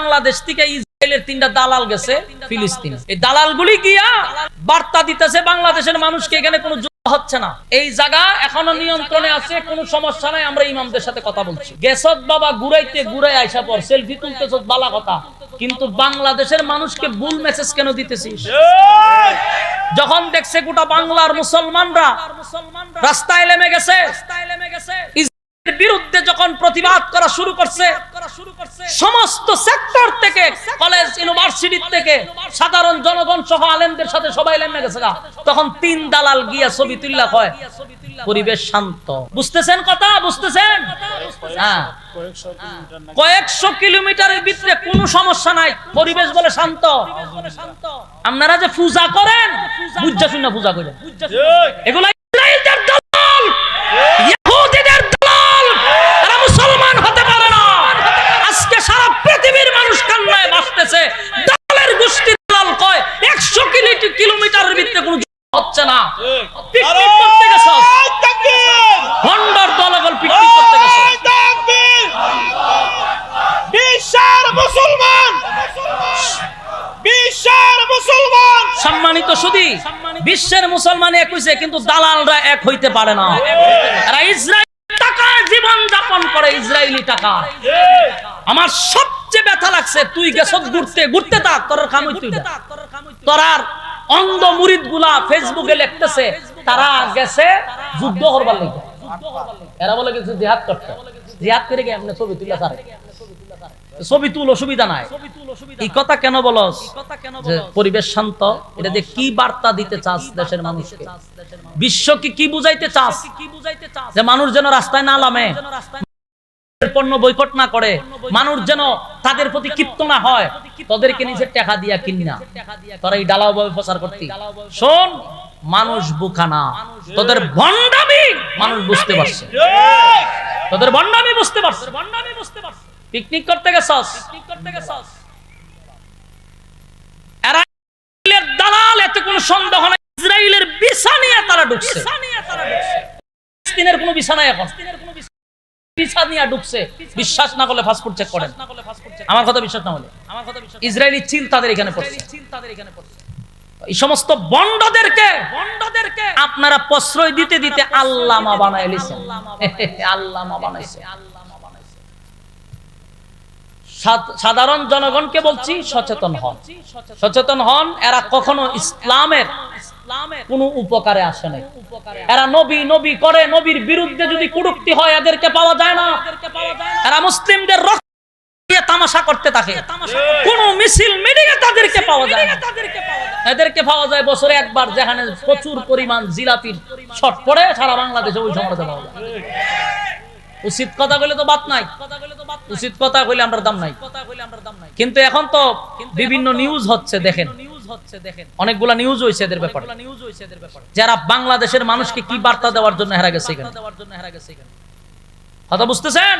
বাংলাদেশ থেকে ইসরায়েলের তিনটা দালাল গেছে, ফিলিস্তিন। এই দালালগুলি গিয়া বার্তা দিতেছে, বাংলাদেশের মানুষকে এখানে কোনো হচ্ছে না। এই জায়গা এখনও নিয়ন্ত্রণে আছে, কোনো সমস্যা নাই, আমরা ইমামদের সাথে কথা বলছি। বাবা পর সেলফি বালা কথা। কিন্তু বাংলাদেশের মানুষকে ভুল মেসেজ কেন দিতেছিস? যখন দেখছে গোটা বাংলার মুসলমানরা রাস্তায় নেমে গেছে বিরুদ্ধে যখন প্রতিবাদ করা শুরু করছে সমস্ত সেক্টর থেকে কলেজ ইউনিভার্সিটি থেকে সাধারণ জনগণ সহ আলেমদের সাথে সবাই নেমে গেছে তখন তিন দালাল গিয়া ছবি তুল্লা হয় পরিবেশ শান্ত। বুঝতেছেন কথা? বুঝতেছেন? হ্যাঁ। কয়েকশো কিলোমিটারের ভিতরে কোনো সমস্যা নাই। পরিবেশ বলে শান্ত। আপনারা যে পূজা করেন বুঝা শুনে পূজা করেন। এগুলো ইসরায়েলদের দলাল ইহুদিদের দলাল এরা মুসলমান হতে পারে না আজকে সারা পৃথিবীর মানুষ বাঁচতেছে দলের গোষ্ঠী দলাল কয় একশো কিলোমিটারের ভিতরে কোনো হচ্ছে না? পিকনিক করতে গেছো? হন্ডার দলগল পিকনিক করতে গেছো? বিশ্বের মুসলমান। বিশ্বের মুসলমান। সম্মানিত সুদী বিশ্বের মুসলমান এক হইছে কিন্তু দালালরা এক হইতে পারে না। এরা ইসরায়েল টাকায় জীবন যাপন করে ইসরায়েলি টাকা। আমার সবচেয়ে ব্যথা লাগছে তুই গেছ ঘুরতে ঘুরতে থাক তোর কাম হইতে তোরার অন্ধ মুরিদগুলা ফেসবুকে লিখতেছে তারা গেছে যুদ্ধ করবার লাগে। এরা বলে গেছে জিহাদ করতে। জিহাদ করে গিয়ে আপনি ছবি তুলে তার ছবি তুল অসুবিধা নাই। এই কথা কেন বলস? পরিবেশ শান্ত এটা দিয়ে কি বার্তা দিতে চাস দেশের মানুষকে? বিশ্বকে কি বুঝাইতে চাস? যে মানুষ যেন রাস্তায় না নামে। পণ্য বৈকট না করে, মানুষ যেন তাদের প্রতি ক্ষিপ্ত না হয়, তাদেরকে নিজের টাকা দিয়া কিনা তারা এই ডালাও ভাবে প্রচার করতে। শোন, মানুষ বুকা না। তোদের ভণ্ডামি মানুষ বুঝতে পারছে। তোদের ভণ্ডামি বুঝতে পারছে। ভণ্ডামি বুঝতে পারছে পিকনিক করতে গেছস? পিকনিক করতে গেছস এরা দালাল, এতে কোনো সন্দেহ নাই। ইসরায়েলের বিছা নিয়ে তারা ঢুকছে। ফিলিস্তিনের কোনো বিছা নাই এখন। বিছা নিয়ে ঢুকছে বিশ্বাস না করলে চেক করেন। আমার কথা বিশ্বাস না হলে। আমার কথা বিশ্বাস ইসরায়েলি চিল তাদের এখানে পড়ছে চিল তাদের এখানে পড়ছে এই সমস্ত বন্ডদেরকে বন্ডদেরকে আপনারা প্রশ্রয় দিতে দিতে আল্লামা বানাইছে। সাধারণ জনগণকে বলছি সচেতন হন। সচেতন হন, এরা কখনো ইসলামের কোনো উপকারে আসে নাই। এরা নবী নবী করে নবীর বিরুদ্ধে যদি কুটুক্তি হয় এদেরকে পাওয়া যায় না। এরা মুসলিমদের রক্ত তামাশা করতে থাকে। কোন মিছিল মিটিংয়ে তাদেরকে পাওয়া যায় এদেরকে পাওয়া যায় বছরে একবার যেখানে প্রচুর পরিমাণ জিলাপির শট পড়ে সারা বাংলাদেশে ওই সময় পাওয়া যায়। উচিত কথা কইলে তো বাদ নাই। উচিত কথা কইলে আমরা দাম নাই। কিন্তু এখন তো বিভিন্ন নিউজ হচ্ছে দেখেন। অনেকগুলা নিউজ হয়েছে এদের ব্যাপারে। যারা বাংলাদেশের মানুষকে কি বার্তা দেওয়ার জন্য হেরা গেছে এখানে। কথা বুঝতেছেন?